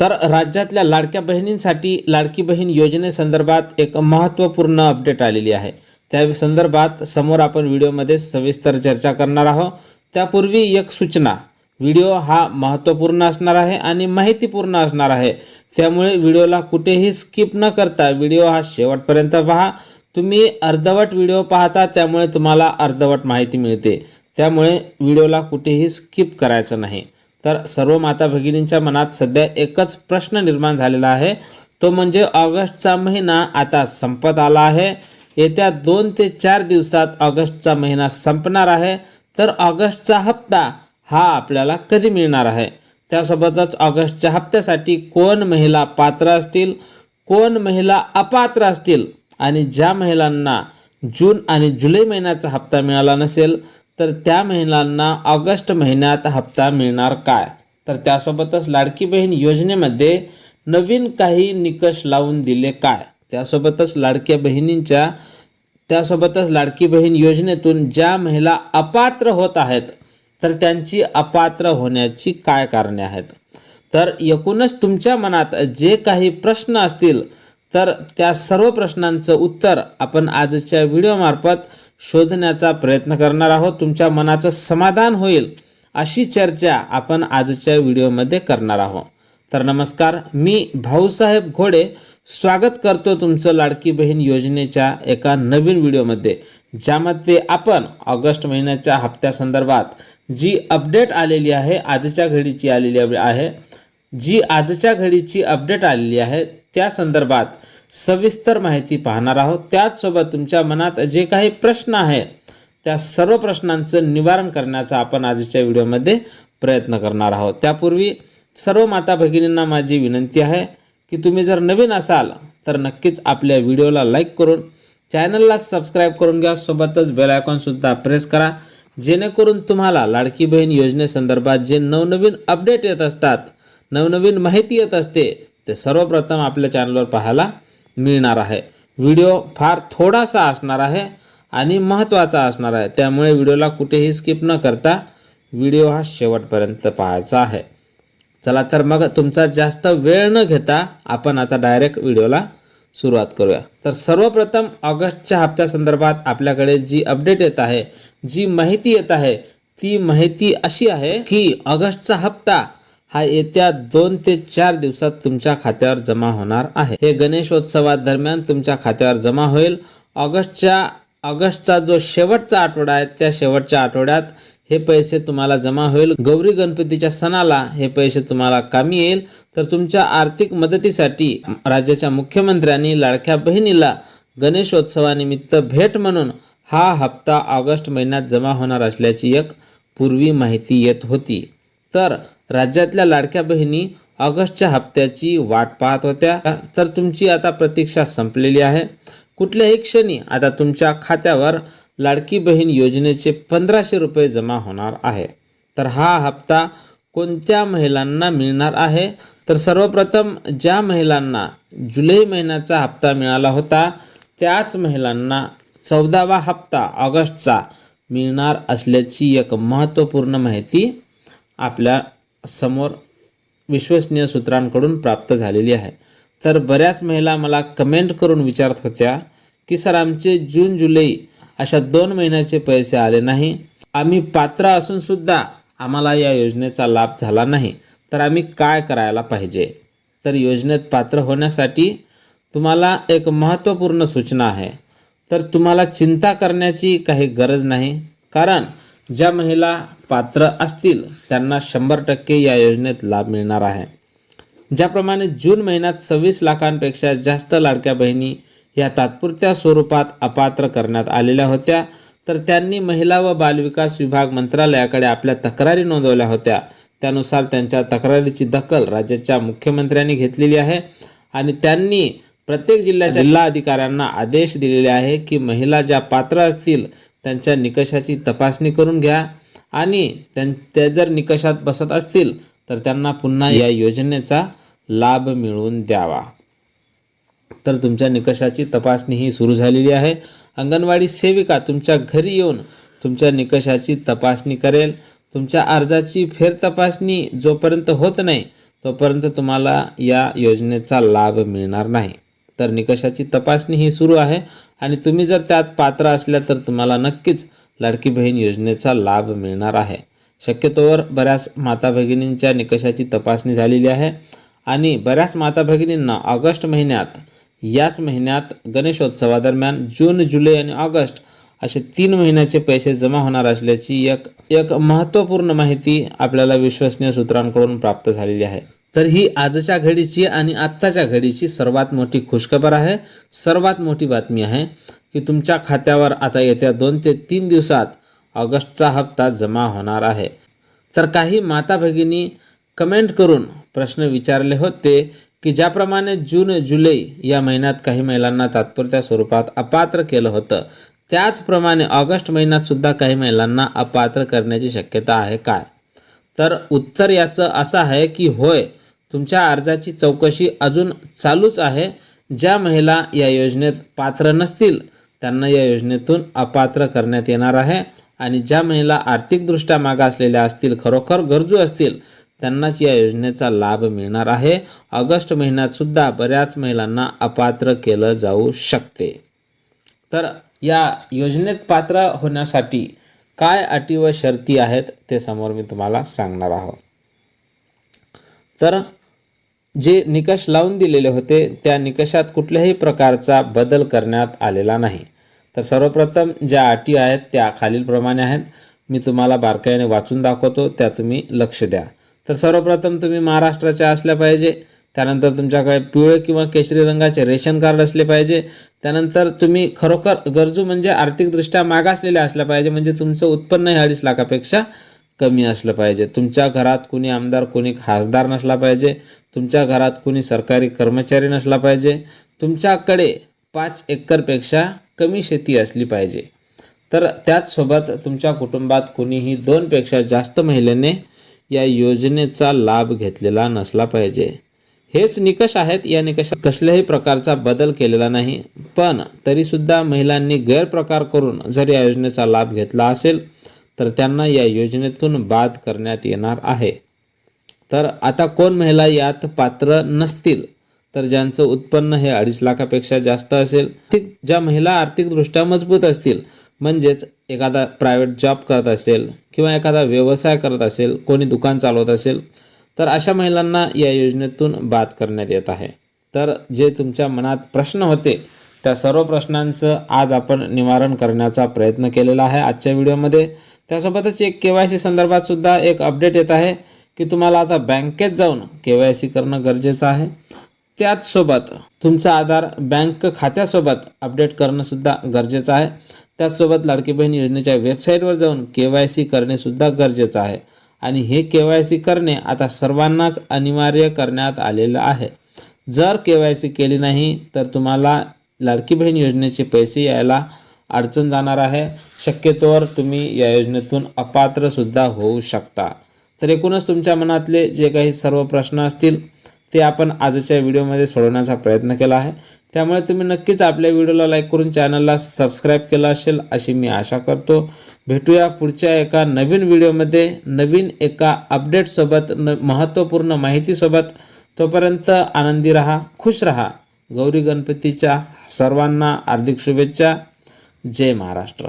तर राज्यातल्या लाडक्या बहिणींसाठी लाडकी बहीण योजनेसंदर्भात एक महत्त्वपूर्ण अपडेट आलेली आहे. त्या संदर्भात समोर आपण व्हिडिओमध्ये सविस्तर चर्चा करणार आहोत. त्यापूर्वी एक सूचना व्हिडिओ हा महत्त्वपूर्ण असणार आहे आणि माहितीपूर्ण असणार आहे. त्यामुळे व्हिडिओला कुठेही स्किप न करता व्हिडिओ हा शेवटपर्यंत पहा. तुम्ही अर्धवट व्हिडिओ पाहता त्यामुळे तुम्हाला अर्धवट माहिती मिळते. त्यामुळे व्हिडिओला कुठेही स्किप करायचं नाही. तर सर्व माता भगिनींच्या मनात सध्या एकच प्रश्न निर्माण झालेला आहे. तो म्हणजे ऑगस्टचा महिना आता संपत आला आहे. येत्या दोन ते चार दिवसात ऑगस्टचा महिना संपणार आहे. तर ऑगस्टचा हप्ता हा आपल्याला कधी मिळणार आहे? त्यासोबतच ऑगस्टच्या हप्त्यासाठी कोण महिला पात्र असतील? कोण महिला अपात्र असतील? आणि ज्या महिलांना जून आणि जुलै महिन्याचा हप्ता मिळाला नसेल तर त्या महिलांना ऑगस्ट महिन्यात हप्ता मिळणार काय? तर त्यासोबतच लाडकी बहीण योजनेमध्ये नवीन काही निकष लावून दिले काय? त्यासोबतच लाडक्या बहिणींच्या त्यासोबतच लाडकी बहीण योजनेतून ज्या महिला अपात्र होत आहेत तर त्यांची अपात्र होण्याची काय कारणे आहेत? तर एकूणच तुमच्या मनात जे काही प्रश्न असतील तर त्या सर्व प्रश्नांचं उत्तर आपण आजच्या व्हिडिओमार्फत शोधण्याचा प्रयत्न करणार आहोत. तुमच्या मनाचं समाधान होईल अशी चर्चा आपण आजच्या व्हिडिओमध्ये करणार आहोत. तर नमस्कार मी भाऊसाहेब घोडे स्वागत करतो तुमचं लाडकी बहीण योजनेच्या एका नवीन व्हिडिओमध्ये ज्यामध्ये आपण ऑगस्ट महिन्याच्या हप्त्यासंदर्भात जी अपडेट आलेली आहे आजच्या घडीची आलेली आहे जी आजच्या घडीची अपडेट आलेली आहे त्या संदर्भात सविस्तर माहिती पाहणार आहोत. त्याचसोबत तुमच्या मनात जे काही प्रश्न आहेत त्या सर्व प्रश्नांचं निवारण करण्याचा आपण आजच्या व्हिडिओमध्ये प्रयत्न करणार आहोत. त्यापूर्वी सर्व माता भगिनींना माझी विनंती आहे की तुम्ही जर नवीन असाल तर नक्कीच आपल्या व्हिडिओला लाईक करून चॅनलला सबस्क्राईब करून घ्या. सोबतच बेल आयकॉनसुद्धा प्रेस करा. जेणेकरून तुम्हाला लाडकी बहीण योजनेसंदर्भात जे नवनवीन अपडेट येत असतात नवनवीन माहिती येत असते ते सर्वप्रथम आपल्या चॅनलवर पाहायला मिळणार आहे. व्हिडिओ फार थोडासा असणार आहे आणि महत्त्वाचा असणार आहे. त्यामुळे व्हिडिओला कुठेही स्किप न करता व्हिडिओ हा शेवटपर्यंत पाहायचा आहे. चला तर मग तुमचा जास्त वेळ न घेता आपण आता डायरेक्ट व्हिडिओला सुरुवात करूया. तर सर्वप्रथम ऑगस्टच्या हप्त्यासंदर्भात आपल्याकडे जी अपडेट येत आहे जी माहिती येत आहे ती माहिती अशी आहे की ऑगस्टचा हप्ता हा येत्या दोन ते चार दिवसात तुमच्या खात्यावर जमा होणार आहे. हे गणेशोत्सवादरम्यान तुमच्या खात्यावर जमा होईल. ऑगस्टच्या ऑगस्टचा जो शेवटचा आठवडा आहे त्या शेवटच्या आठवड्यात हे पैसे तुम्हाला जमा होईल. गौरी गणपतीच्या सणाला हे पैसे तुम्हाला कामी येईल. तर तुमच्या आर्थिक मदतीसाठी राज्याच्या मुख्यमंत्र्यांनी लाडक्या बहिणीला गणेशोत्सवानिमित्त भेट म्हणून हा हप्ता ऑगस्ट महिन्यात जमा होणार असल्याची एक पूर्वी माहिती येत होती. तर राज्यातल्या लाडक्या बहिणी ऑगस्टच्या हप्त्याची वाट पाहत होत्या. तर तुमची आता प्रतीक्षा संपलेली आहे. कुठल्याही क्षणी आता तुमच्या खात्यावर लाडकी बहीण योजनेचे पंधराशे रुपये जमा होणार आहे. तर हा हप्ता कोणत्या महिलांना मिळणार आहे? तर सर्वप्रथम ज्या महिलांना जुलै महिन्याचा हप्ता मिळाला होता त्याच महिलांना चौदावा हप्ता ऑगस्टचा मिळणार असल्याची एक महत्त्वपूर्ण माहिती आपल्या समोर विश्वसनीय सूत्रांकडून प्राप्त झालेली आहे. तर बऱ्याच महिला मला कमेंट करून विचारत होत्या की सर आमचे जून जुलै अशा दोन महिन्याचे पैसे आले नाही. आम्ही पात्र असूनसुद्धा आम्हाला या योजनेचा लाभ झाला नाही. तर आम्ही काय करायला पाहिजे? तर योजनेत पात्र होण्यासाठी तुम्हाला एक महत्त्वपूर्ण सूचना आहे. तर तुम्हाला चिंता करण्याची काही गरज नाही. कारण ज्या महिला पात्र असतील त्यांना शंभर टक्के या योजनेत लाभ मिळणार आहे. ज्याप्रमाणे जून महिन्यात सव्वीस लाखांपेक्षा जास्त लाडक्या बहिणी या तात्पुरत्या स्वरूपात अपात्र करण्यात आलेल्या होत्या तर त्यांनी महिला व बालविकास विभाग मंत्रालयाकडे आपल्या तक्रारी नोंदवल्या होत्या. त्यानुसार त्यांच्या तक्रारीची दखल राज्याच्या मुख्यमंत्र्यांनी घेतलेली आहे आणि त्यांनी प्रत्येक जिल्ह्याच्या जिल्हा अधिकाऱ्यांना आदेश दिलेले आहे की महिला ज्या पात्र असतील त्यांच्या निकषाची तपासणी करून घ्या. आणि त्यां त्या जर निकषात बसत असतील तर त्यांना पुन्हा या योजनेचा लाभ मिळवून द्यावा. तर तुमच्या निकषाची तपासणी ही सुरू झालेली आहे. अंगणवाडी सेविका तुमच्या घरी येऊन तुमच्या निकषाची तपासणी करेल. तुमच्या अर्जाची फेरतपासणी जोपर्यंत होत नाही तोपर्यंत तुम्हाला या योजनेचा लाभ मिळणार नाही. तर निकषाची तपासणी ही सुरू आहे आणि तुम्ही जर त्यात पात्र असल्या तर तुम्हाला नक्कीच लाडकी बहीण योजनेचा लाभ मिळणार आहे. शक्यतोवर बऱ्याच माता भगिनींच्या निकषाची तपासणी झालेली आहे आणि बऱ्याच माता भगिनींना ऑगस्ट महिन्यात याच महिन्यात गणेशोत्सवादरम्यान जून जुलै आणि ऑगस्ट असे तीन महिन्याचे पैसे जमा होणार असल्याची एक एक महत्त्वपूर्ण माहिती आपल्याला विश्वसनीय सूत्रांकडून प्राप्त झालेली आहे. तर ही आजच्या घडीची आणि आत्ताच्या घडीची सर्वात मोठी खुशखबर आहे. सर्वात मोठी बातमी आहे की तुमच्या खात्यावर आता येत्या दोन ते तीन दिवसात ऑगस्टचा हप्ता जमा होणार आहे. तर काही माता भगिनी कमेंट करून प्रश्न विचारले होते की ज्याप्रमाणे जून जुलै या महिन्यात काही महिलांना तात्पुरत्या स्वरूपात अपात्र केलं होतं त्याचप्रमाणे ऑगस्ट महिन्यातसुद्धा काही महिलांना अपात्र करण्याची शक्यता आहे काय? तर उत्तर याचं असं आहे की होय तुमच्या अर्जाची चौकशी अजून चालूच आहे. ज्या महिला या योजनेत पात्र नसतील त्यांना या योजनेतून अपात्र करण्यात येणार आहे. आणि ज्या महिला आर्थिकदृष्ट्या मागासलेल्या असतील खरोखर गरजू असतील त्यांनाच या योजनेचा लाभ मिळणार आहे. ऑगस्ट महिन्यातसुद्धा बऱ्याच महिलांना अपात्र केलं जाऊ शकते. तर या योजनेत पात्र होण्यासाठी काय अटी व शर्ती आहेत ते समोर मी तुम्हाला सांगणार आहोत तर जे निकष लावून दिलेले होते त्या निकषात कुठल्याही प्रकारचा बदल करण्यात आलेला नाही. तर सर्वप्रथम ज्या अटी आहेत त्या खालीलप्रमाणे आहेत. मी तुम्हाला बारकाईने वाचून दाखवतो त्या तुम्ही लक्ष द्या. तर सर्वप्रथम तुम्ही महाराष्ट्राच्या असल्या पाहिजे त्यानंतर तुमच्याकडे पिवळे किंवा केशरी रंगाचे रेशन कार्ड असले पाहिजे त्यानंतर तुम्ही खरोखर गरजू म्हणजे आर्थिकदृष्ट्या मागासलेले असल्या पाहिजे म्हणजे तुमचं उत्पन्न हे अडीच लाखापेक्षा कमी असलं पाहिजे. तुमच्या घरात कुणी आमदार कुणी खासदार नसला पाहिजे. तुमच्या घरात कुणी सरकारी कर्मचारी नसला पाहिजे. तुमच्याकडे पाच एकरपेक्षा कमी शेती असली पाहिजे. तर त्याचसोबत तुमच्या कुटुंबात कुणीही दोनपेक्षा जास्त महिलेने या योजनेचा लाभ घेतलेला नसला पाहिजे. हेच निकष आहेत. या निकषात कसल्याही प्रकारचा बदल केलेला नाही. पण तरीसुद्धा महिलांनी गैरप्रकार करून जर या योजनेचा लाभ घेतला असेल तर त्यांना या योजनेतून बाद करण्यात येणार आहे. तर आता कोण महिला यात पात्र नसतील. तर ज्यांचं उत्पन्न हे अडीच लाखापेक्षा जास्त असेल ठीक ज्या महिला आर्थिकदृष्ट्या मजबूत असतील म्हणजेच एखादा प्रायव्हेट जॉब करत असेल किंवा एखादा व्यवसाय करत असेल कोणी दुकान चालवत असेल तर अशा महिलांना या योजनेतून बाद करण्यात येत आहे. तर जे तुमच्या मनात प्रश्न होते त्या सर्व प्रश्नांचं आज आपण निवारण करण्याचा प्रयत्न केलेला आहे आजच्या व्हिडिओमध्ये. त्यासोबतच एक के वाय सी संदर्भात सुद्धा एक अपडेट येत आहे. की तुम्हाला आता बँकेत जाऊन के वाय सी करणं गरजेचं आहे. त्याचसोबत तुमचा आधार बँक खात्यासोबत अपडेट करणंसुद्धा गरजेचं आहे. त्याचसोबत लाडकी बहीण योजनेच्या वेबसाईटवर जाऊन के वाय सी करणेसुद्धा गरजेचं आहे. आणि हे के वाय सी करणे आता सर्वांनाच अनिवार्य करण्यात आलेलं आहे. जर के वाय सी केली नाही तर तुम्हाला लाडकी बहीण योजनेचे पैसे यायला अडचण जाणार आहे. शक्यतोवर तुम्ही या योजनेतून अपात्रसुद्धा होऊ शकता. तर एकूणच तुमच्या मनातले जे काही सर्व प्रश्न असतील ते आपण आजच्या व्हिडिओमध्ये सोडवण्याचा प्रयत्न केला आहे. त्यामुळे तुम्ही नक्कीच आपल्या व्हिडिओला लाईक करून चॅनलला सबस्क्राईब केला असेल अशी मी आशा करतो. भेटूया पुढच्या एका नवीन व्हिडिओमध्ये नवीन एका अपडेटसोबत न महत्त्वपूर्ण माहितीसोबत. तोपर्यंत आनंदी रहा खुश रहा. गौरी गणपतीच्या सर्वांना हार्दिक शुभेच्छा. जय महाराष्ट्र.